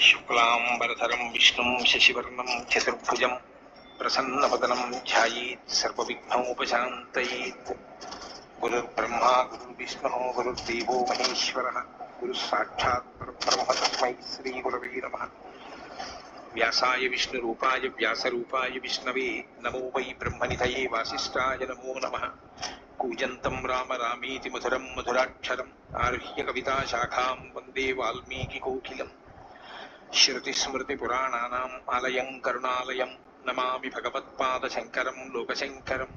शुक्लाम्बरधरं विष्णु, शशिवर्ण, चतुर्भुज प्रसन्न पदनम ध्यानोपात गुरुर्ब्रह्मा, गुरुर्विष्णुः, गुरुर्देव महेश्वर गुरुः साक्षात् परब्रह्म तस्मै श्रीगुरवे व्यासाय विष्णुरूपाय, व्यासरूपाय विष्णवे, नमो वै ब्रह्मनिधये वासीय नमो नम। कूजन्तं राम रामीति मधुरम मधुराक्षर मधुराक्षरम् कविता शाखा वंदे वाल्मीकिकोकिलम्। వందే వాల్మీకి కోకిలం శృతిస్మృతిపురాణానాం ఆలయం కరుణాలయం నమామి భగవత్పాదశంకరం లోకశంకరం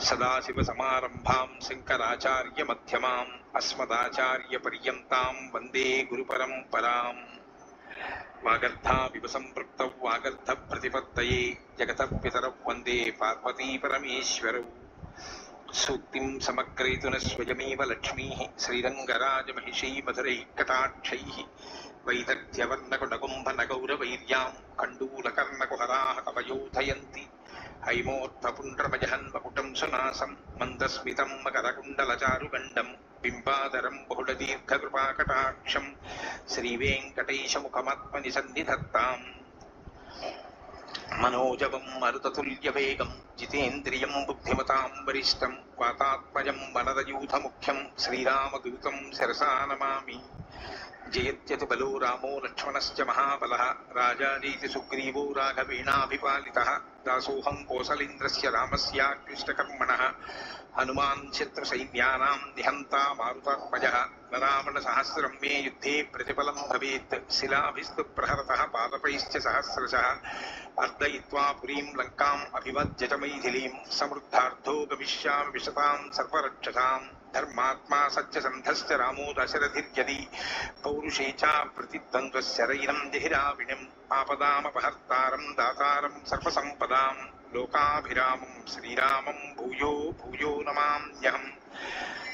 సదాశివసమారంభాం శంకరాచార్యమధ్యమాం అస్మదాచార్యపర్యంతాం వందే గురుపరంపరాం వాగర్ధావివ సంపృక్తౌ వాగర్ధ ప్రతిపత్తయే సూక్తిం సమగ్రయితున స్వయమేవ లక్ష్మీ శ్రీరంగరాజమహిషీ మధురైः కటాక్షైः వైదగ్ధ్యవర్ణకుడకుంభనగౌరవైర్యాం కండూలకర్ణకుహరాः కవయోధయంతి హైమోర్ధపుండ్రమజహన్మకుటం సునాసం మందస్మితం మకరకుండలచారుగండం బింబాదరం బహుళదీర్ఘకృపాకటాక్షం శ్రీవేంకటేశముఖమాత్మని సన్నిధత్తాం మనోజవం మరుతతుల్యవేగం జితేంద్రియం బుద్ధిమతాం వరిష్టం వాతాత్మజం వనరయూథముఖ్యం శ్రీరామదూతం శిరసా నమామి జయత్యతి బలో రామో లక్ష్మణశ్చ మహాబల రాజానీతి సుగ్రీవో రాఘవేణాభిపాలితः దాసోహం కోసలేంద్రస్య రామస్యాక్లిష్టకర్మణ హనుమాన్ శత్రుసైన్యానాం నిహంతా మారుతాత్మజ మారుతాత్మజः నరావణసహస్రం మే యుద్ధే ప్రతిఫలం భవేత్ శిలాభిస్తు ప్రహరత పాదపైశ్చ సహస్రశ अर्दयित्वा पुरीं लङ्काम् अभिवज्जटमैथिलीं समृद्धाधो गमिष्यामि विशता सर्वरक्षसां धर्मात्मा सच्च सत्यसन्धश्च रामो दशरथिर्यदि। पौरुषे च प्रतिद्वन्द्वशरैनं जहिराविणिम् आपदामपहर्तारं दातारं सर्वसम्पदां लोकाभिरामं श्रीरामं भूयो भूयो नमाम्यहम्।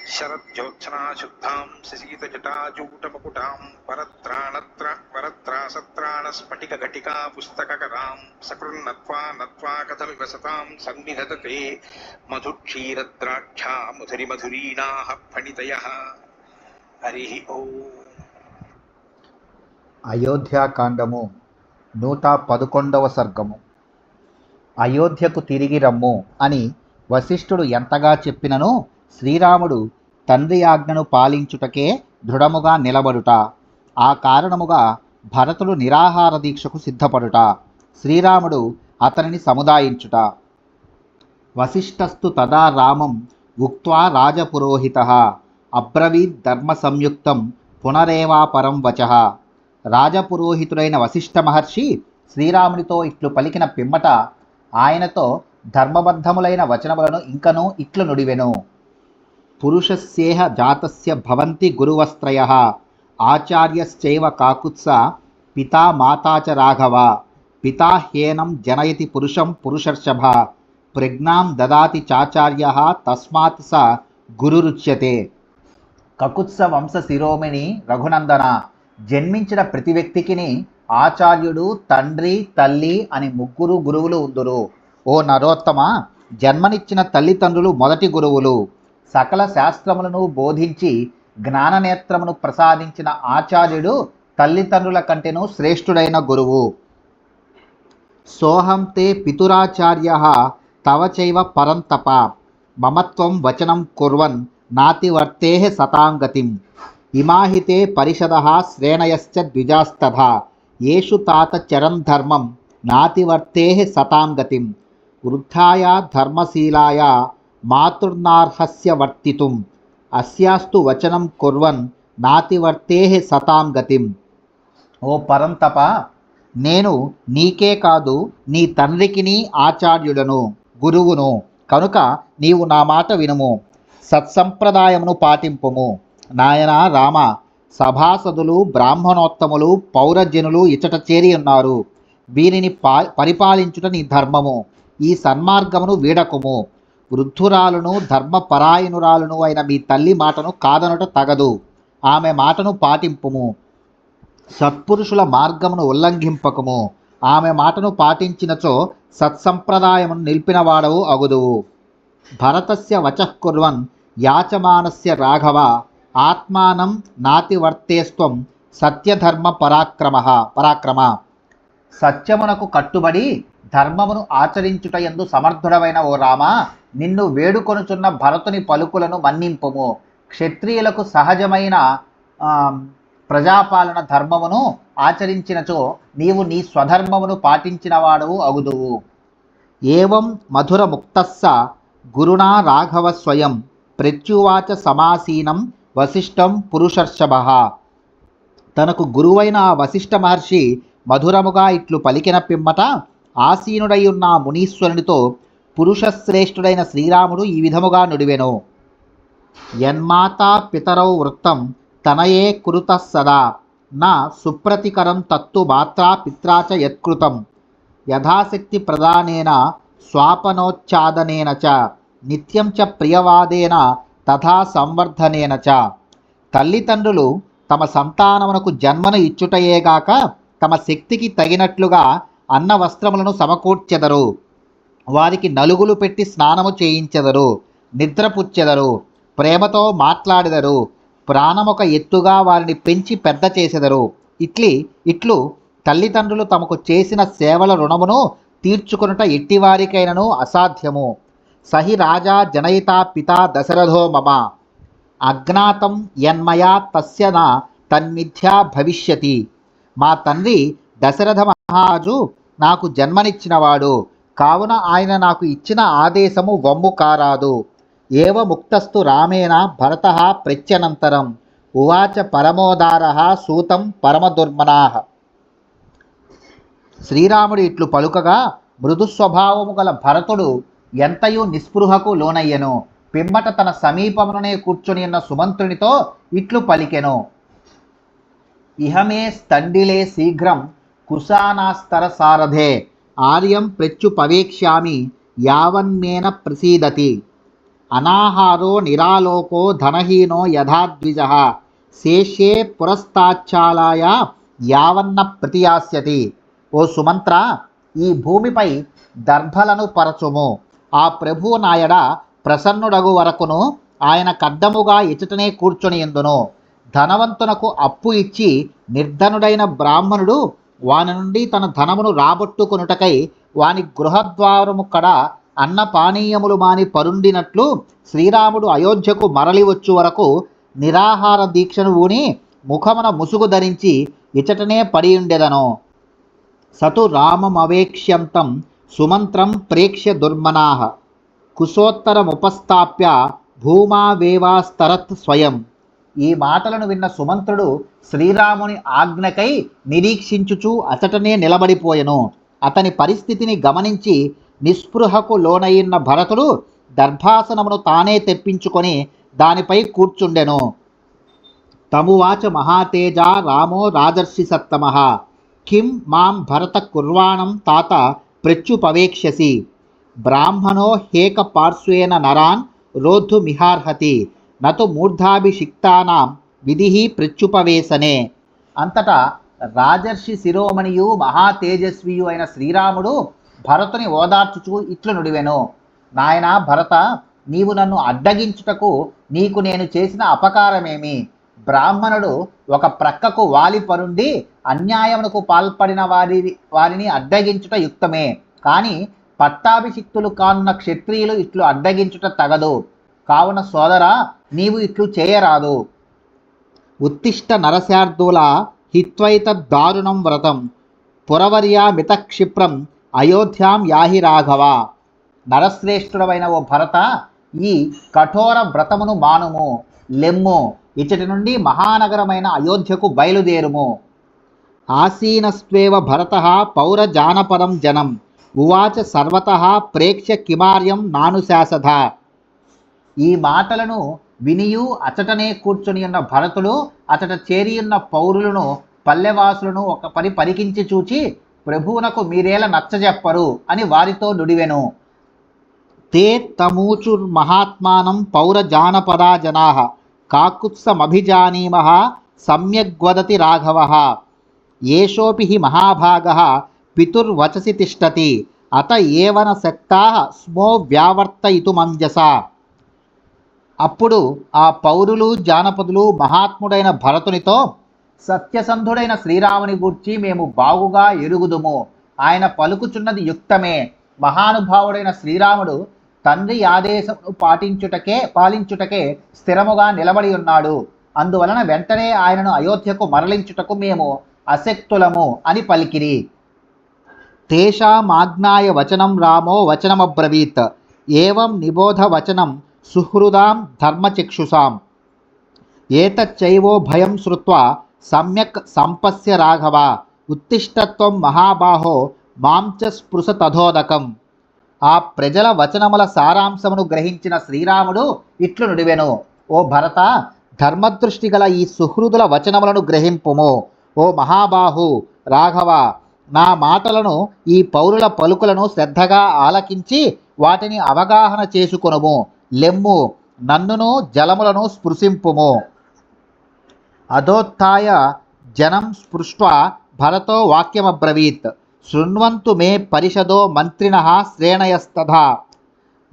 शरज्योत्सना शुद्धां ससीतजटाजूटमकुटां परत्रा వరత్రాణత్ర ఘటికా పుస్తకరాం సకృన్నత్వా నత్వా కథమివ సతాం సన్నిధతతే మధుక్షీరద్రాక్షా మధురిమధురీణాః ఫణితయ హరి ఓం అయోధ్యాకాండము నూట పదకొండవ సర్గము అయోధ్యకు తిరిగి రమ్ము అని వశిష్ఠుడు ఎంతగా చెప్పినను శ్రీరాముడు తండ్రి ఆజ్ఞను పాలించుటకే దృఢముగా నిలబడుట. ఆ కారణముగా భరతుడు నిరాహార దీక్షకు సిద్ధపడుట శ్రీరాముడు అతనిని సముదాయించుట. వశిష్ఠస్తు తదా రామం ఉక్వా రాజపురోహిత అబ్రవీద్ ధర్మ సంయుక్తం పునరేవాపరం వచః. రాజపురోహితుడైన వశిష్ఠ మహర్షి శ్రీరామునితో ఇట్లు పలికిన పిమ్మట ఆయనతో ధర్మబద్ధములైన వచనములను ఇంకనూ ఇట్లు నుడివెను. పురుషస్యేహ జాతస్య భవంతి గురువస్త్రయ ఆచార్యశ్చైవ కాకుత్స పితా మాతా చ రాఘవ పితా హ్యేనం జనయతి పురుషం పురుషర్షభ ప్రజ్ఞాం దదాతి చాచార్య తస్మాత్ స గురురుచ్యతే. కకుత్స వంశ శిరోమిణి రఘునందన జన్మించిన ప్రతి వ్యక్తికిని ఆచార్యుడు తండ్రి తల్లి అని ముగ్గురు గురువులు ఉందురు. ఓ నరోత్తమ జన్మనిచ్చిన తల్లిదండ్రులు మొదటి గురువులు. సకల శాస్త్రములను బోధించి జ్ఞాననేత్రమును ప్రసాదించిన ఆచార్యుడు తల్లిదండ్రుల కంటెను శ్రేష్ఠుడైన గురువు. సోహం తే పితురాచార్య తవ చైవ పరంతప. మమత్వం వచనం కుర్వన్ నాతివర్తే సతాంగతిం. ఇమాహితే పరిషద శ్రేణయశ్చ ద్విజాస్తథా. ఏషు తాత చరం ధర్మం నాతివర్తే సతాంగతిం. వృద్ధాయా ధర్మశీలాయ మాతృర్నార్హస్య వర్తితుం. అస్యాస్తు వచనం కుర్వన్ నాతివర్తే సతాం గతిం. ఓ పరంతప నేను నీకే కాదు నీ తండ్రికిని ఆచార్యుడను గురువును. కనుక నీవు నా మాట వినుము. సత్సంప్రదాయమును పాటింపుము. నాయన రామ సభాసదులు బ్రాహ్మణోత్తములు పౌరజనులు ఇచట చేరి ఉన్నారు. వీరిని పా పరిపాలించుట నీ ధర్మము. ఈ సన్మార్గమును వీడకుము. వృద్ధురాలును ధర్మపరాయణురాలను అయిన మీ తల్లి మాటను కాదనుట తగదు. ఆమె మాటను పాటింపుము. సత్పురుషుల మార్గమును ఉల్లంఘింపకము. ఆమె మాటను పాటించినచో సత్సంప్రదాయమును నిలిపినవాడవు అగుదువు. భరతస్య వచకుర్వన్ యాచమానస్య రాఘవ ఆత్మానం నాతివర్తేస్త్వం సత్యధర్మ పరాక్రమ పరాక్రమ. సత్యమునకు కట్టుబడి ధర్మమును ఆచరించుట ఎందు సమర్థుడమైన ఓ రామ నిన్ను వేడుకొనుచున్న భరతుని పలుకులను మన్నింపుము. క్షత్రియులకు సహజమైన ప్రజాపాలన ధర్మమును ఆచరించినచో నీవు నీ స్వధర్మమును పాటించినవాడవు అగుదువు. ఏవం మధుర ముక్తస్స గురుణా రాఘవ స్వయం ప్రత్యువాచ సమాసీనం వశిష్టం పురుషర్షభ. తనకు గురువైన ఆ వశిష్ఠ మహర్షి మధురముగా ఇట్లు పలికిన పిమ్మట ఆసీనుడై ఉన్న మునీశ్వరునితో పురుషశ్రేష్ఠుడైన శ్రీరాముడు ఈ విధముగా నుడివెను. యన్మాతా పితరౌ వృత్తం తనయే కృత సదా. నా సుప్రతికరం తత్తు మాత్రా పిత్రా చ యత్కృతం. యథాశక్తి ప్రదానేన స్వాపనోచ్ఛాదనేన చ. నిత్యం చ ప్రియవాదేన తథా సంవర్ధనేన చ. తల్లిదండ్రులు తమ సంతానమునకు జన్మను ఇచ్చుటయేగాక తమ శక్తికి తగినట్లుగా అన్న వస్త్రములను సమకూర్చెదరు. వారికి నలుగులు పెట్టి స్నానము చేయించెదరు. నిద్రపుచ్చెదరు. ప్రేమతో మాట్లాడెదరు. ప్రాణమొక ఎత్తుగా వారిని పెంచి పెద్ద చేసెదరు. ఇట్లి ఇట్లు తల్లిదండ్రులు తమకు చేసిన సేవల రుణమును తీర్చుకొనుట ఎట్టివారికైనను అసాధ్యము. సహి రాజా జనయితా పితా దశరథో మమ. అజ్ఞాతం యన్మయా తస్య నా తన్మిథ్యా భవిష్యతి. మా తండ్రి దశరథ మహారాజు నాకు జన్మనిచ్చినవాడు. కావున ఆయన నాకు ఇచ్చిన ఆదేశము వమ్ము కారాదు. ఏవ ముక్తస్తు రామేణ భరత ప్రత్యనంతరం. ఉవాచ పరమోదార సూతం పరమదుర్మనా. శ్రీరాముడు ఇట్లు పలుకగా మృదు స్వభావము గల భరతుడు ఎంతయో నిస్పృహకు లోనయ్యెను. పిమ్మట తన సమీపమునే కూర్చొని ఉన్న సుమంత్రునితో ఇట్లు పలికెను. ఇహమే స్తండిలే శీఘ్రం కుశానాస్తర సారథే ఆర్యం ప్రత్యుపవేక్ష్యామి యావన్మేన ప్రసీదతి. అనాహారో నిరాలోకో ధనహీనో యథాద్విజ. శేషే పురస్తాచ్చాలాయ యావన్న ప్రతియాస్యతి. ఓ సుమంత్ర ఈ భూమిపై దర్భలను పరచుము. ఆ ప్రభువు నాయడ ప్రసన్నుడగు వరకును ఆయన కడ్డముగా ఇచ్చటనే కూర్చొని ఎందును. ధనవంతునకు అప్పు ఇచ్చి నిర్ధనుడైన బ్రాహ్మణుడు వాని నుండి తన ధనమును రాబట్టుకొనుటకై వాని గృహద్వారము కడ అన్న పానీయములు మాని పరుండినట్లు శ్రీరాముడు అయోధ్యకు మరలి వచ్చు వరకు నిరాహార దీక్షను ఊని ముఖమున ముసుగు ధరించి ఇచటనే పడియుండెదను. సతు రామమవేక్ష్యంతం సుమంత్రం ప్రేక్ష్య దుర్మనాహ కుశోత్తరముపస్థాప్య భూమావేవాస్తరత్ స్వయం. ఈ మాటలను విన్న సుమంత్రుడు శ్రీరాముని ఆజ్ఞకై నిరీక్షించుచు అతటనే నిలబడిపోయెను. అతని పరిస్థితిని గమనించి నిస్పృహకు లోనయిన్న భరతుడు దర్భాసనమును తానే తెప్పించుకొని దానిపై కూర్చుండెను. తమువాచ మహాతేజ రామో రాజర్షి సత్తమ కిం మాం భరత కుర్వాణం తాత ప్రత్యుపవేక్ష్యసి. బ్రాహ్మణో హేక పార్శ్వేన నరాన్ రోద్ధుమిహార్హతి నతు మూర్ధాభిషిక్తానాం విధి ప్రత్యుపవేశనే. అంతటా రాజర్షి శిరోమణియు మహాతేజస్వియు అయిన శ్రీరాముడు భరతుని ఓదార్చుచు ఇట్లు నుడివెను. నాయన భరత నీవు నన్ను అడ్డగించుటకు నీకు నేను చేసిన అపకారమేమి? బ్రాహ్మణుడు ఒక ప్రక్కకు వాలి పరుండి అన్యాయమునకు పాల్పడిన వారి వారిని అడ్డగించుట యుక్తమే. కానీ పట్టాభిషిక్తులు కానున్న క్షత్రియులు ఇట్లు అడ్డగించుట తగదు. కావున సోదరా నీవు ఇట్లు చేయరాదు. ఉత్తిష్ట నరశార్థుల హిత్వైత దారుణం వ్రతం. పురవర్యా మితక్షిప్రం అయోధ్యాం యాహి రాఘవ. నరశ్రేష్ఠుడమైన ఓ భరత ఈ కఠోర వ్రతమును మానుము లెమ్ము ఇచ్చటి నుండి మహానగరమైన అయోధ్యకు బయలుదేరుము. ఆసీనస్వేవ భరత పౌరజానపదం జనం. ఉవాచ సర్వత ప్రేక్ష్య కిమార్యం నానుశాసధ. ఈ మాటలను వినియు అచటనే కూర్చుని ఉన్న భరతుడు అచట చేరియున్న పౌరులను పల్లెవాసులను ఒక పని పరికించి చూచి ప్రభువునకు మీరేలా నచ్చజెప్పరు అని వారితో నుడివెను. తే తమూచుర్మహాత్మానం పౌరజానపదా జనా కాకుత్సమభిజానీమః సమ్యగ్వదతి రాఘవ ఏషోపి హి మహాభాగ పితుర్వచసి తిష్టతి అత ఏవన శక్తా స్మో వ్యావర్తయితుమంజస అప్పుడు ఆ పౌరులు జానపదులు మహాత్ముడైన భరతునితో సత్యసంధుడైన శ్రీరాముని గూర్చి మేము బాగుగా ఎరుగుదుము. ఆయన పలుకుచున్నది యుక్తమే. మహానుభావుడైన శ్రీరాముడు తండ్రి ఆదేశమును పాటించుటకే పాలించుటకే స్థిరముగా నిలబడి ఉన్నాడు. అందువలన వెంటనే ఆయనను అయోధ్యకు మరలించుటకు మేము అశక్తులము అని పలికిరి. తేషామాజ్ఞాయ వచనం రామో వచనమబ్రవీత్. ఏవం నిబోధ వచనం సుహృదాం ధర్మచక్షుషాం. ఏతచ్చైవో భయం శ్రుత్వా సమ్యక్ సంపస్య రాఘవ ఉత్తిష్టత్వం మహాబాహో మాంచ స్పృశ తథోదకం. ఆ ప్రజల వచనముల సారాంశమును గ్రహించిన శ్రీరాముడు ఇట్లు నుడివెను ఓ భరత ధర్మదృష్టి గల ఈ సుహృదుల వచనములను గ్రహింపుము. ఓ మహాబాహు రాఘవ నా మాటలను ఈ పౌరుల పలుకులను శ్రద్ధగా ఆలకించి వాటిని అవగాహన చేసుకొనుము. లెమ్ము నన్నును జలములను స్పృశింపుము. అధోత్థాయ జనం స్పృష్ట్వా భరతో వాక్యమబ్రవీత్. శృణ్వంతు మే పరిషదో మంత్రిణ శ్రేణయస్తథా.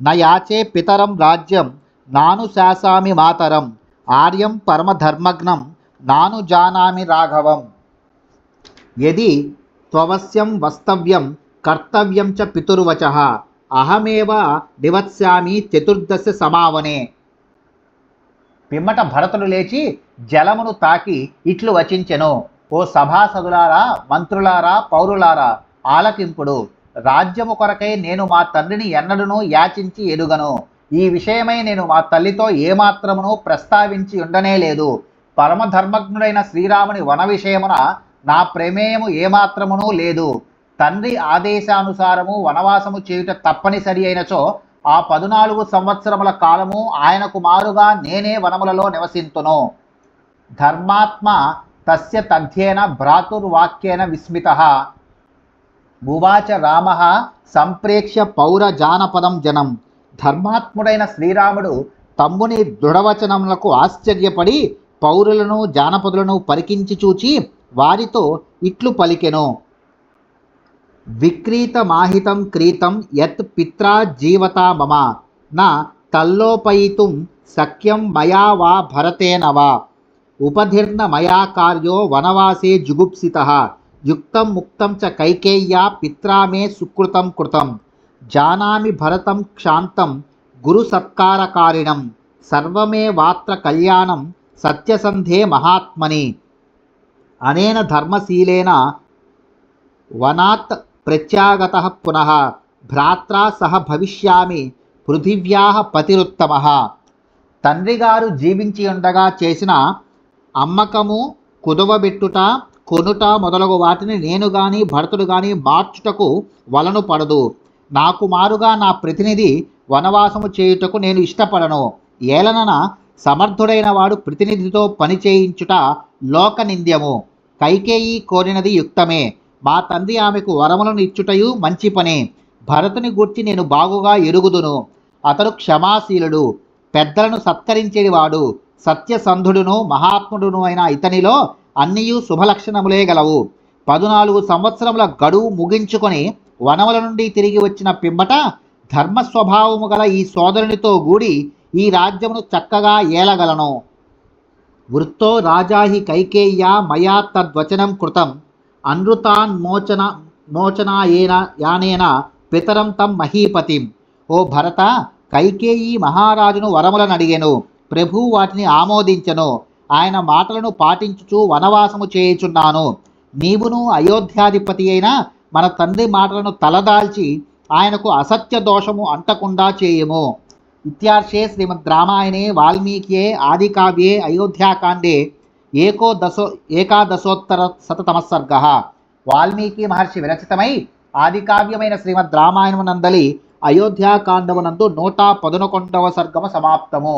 నయాచే పితరం రాజ్యం నాను శాసామి మాతరం. ఆర్యం పరమధర్మగ్నం నాను జానామి రాఘవం. యది త్వవస్యం వస్తవ్యం కర్తవ్యం చ పితుర్వచ అహమేవ నివత్స్యామి చతుర్దశ సమావనే. పిమ్మట భరతుడు లేచి జలమును తాకి ఇట్లు వచించెను. ఓ సభాసదులారా మంత్రులారా పౌరులారా ఆలకింపుడు. రాజ్యము కొరకై నేను మా తండ్రిని ఎన్నడనూ యాచించి ఎరుగను. ఈ విషయమై నేను మా తల్లితో ఏమాత్రమును ప్రస్తావించి ఉండనే లేదు. పరమధర్మజ్ఞుడైన శ్రీరాముని వన విషయమున నా ప్రమేయము ఏమాత్రమునూ లేదు. తండ్రి ఆదేశానుసారము వనవాసము చేయుట తప్పనిసరి అయినచో ఆ పదునాలుగు సంవత్సరముల కాలము ఆయన కుమారుగా నేనే వనములలో నివసింతును. ధర్మాత్మ తస్య తథ్యేన భ్రాతుర్వాక్యేన విస్మిత. ఉవాచ రామ సంప్రేక్ష్య పౌర జానపదం జనం. ధర్మాత్ముడైన శ్రీరాముడు తమ్ముని దృఢవచనములకు ఆశ్చర్యపడి పౌరులను జానపదులను పరికించి చూచి వారితో ఇట్లు పలికెను. విక్రీతమాహితం క్రీతం యత్ పిత్రా జీవతా మమ. నా తల్లోపయితుం సఖ్యం మయా వా భరతేన వా ఉపధిర్న మయా కార్యో వనవాసే జుగుప్సిత. యుక్తం ముక్తం చ కైకేయ్యా పిత్రా మే సుకృతం కృతం. జానామి భరతం క్షాంతం గురు సత్కారకారిణం. సర్వమే వాత్ర కళ్యాణం సత్యసంధే మహాత్మని. అనేన ధర్మశీలేన వనాత్ ప్రత్యాగత పునః. భ్రాత్రా సహ భవిష్యామి పృథివ్యా పతిరుత్తమ. తండ్రిగారు జీవించి ఉండగా చేసిన అమ్మకము కుదవబెట్టుట కొనుట మొదలగు వాటిని నేను కానీ భరతుడు కానీ మార్చుటకు వలను పడదు. నాకు మారుగా నా ప్రతినిధి వనవాసము చేయుటకు నేను ఇష్టపడను. ఏలనన సమర్థుడైన వాడు ప్రతినిధితో పని చేయించుట లోక నింద్యము కైకేయి కోరినది యుక్తమే. మా తండ్రి ఆమెకు వరములను ఇచ్చుటయు మంచి పనే. భరతుని గూర్చి నేను బాగుగా ఎరుగుదును. అతడు క్షమాశీలుడు. పెద్దలను సత్కరించేవాడు సత్యసంధుడును మహాత్ముడును అయిన ఇతనిలో అన్నియు శుభలక్షణములే గలవు. పదునాలుగు సంవత్సరముల గడువు ముగించుకొని వనముల నుండి తిరిగి వచ్చిన పిమ్మట ధర్మస్వభావము గల ఈ సోదరునితో గూడి ఈ రాజ్యమును చక్కగా ఏలగలను. వృత్తో రాజాహి కైకేయ్యా మయా తద్వచనం కృతం. అనృతాన్ మోచన మోచనాయేన యానేన పితరం తం మహీపతిం. ఓ భరత కైకేయి మహారాజును వరములను అడిగెను ప్రభు వాటిని ఆమోదించెను. ఆయన మాటలను పాటించుచు వనవాసము చేయుచున్నాను. నీవును అయోధ్యాధిపతి అయిన మన తండ్రి మాటలను తలదాల్చి ఆయనకు అసత్య దోషము అంటకుండా చేయము. ఇత్యార్షే శ్రీమద్ రామాయణే వాల్మీకియే ఆదికావ్యే అయోధ్యాకాండే ఏకో దశో ఏకాదశోత్తర శతతమస్సర్గ వాల్మీకి మహర్షి విరచితమై ఆదికావ్యమైన శ్రీమద్ రామాయణమునందలి అయోధ్యాకాండమునందు నూట పదనొకొండవ సర్గము సమాప్తము.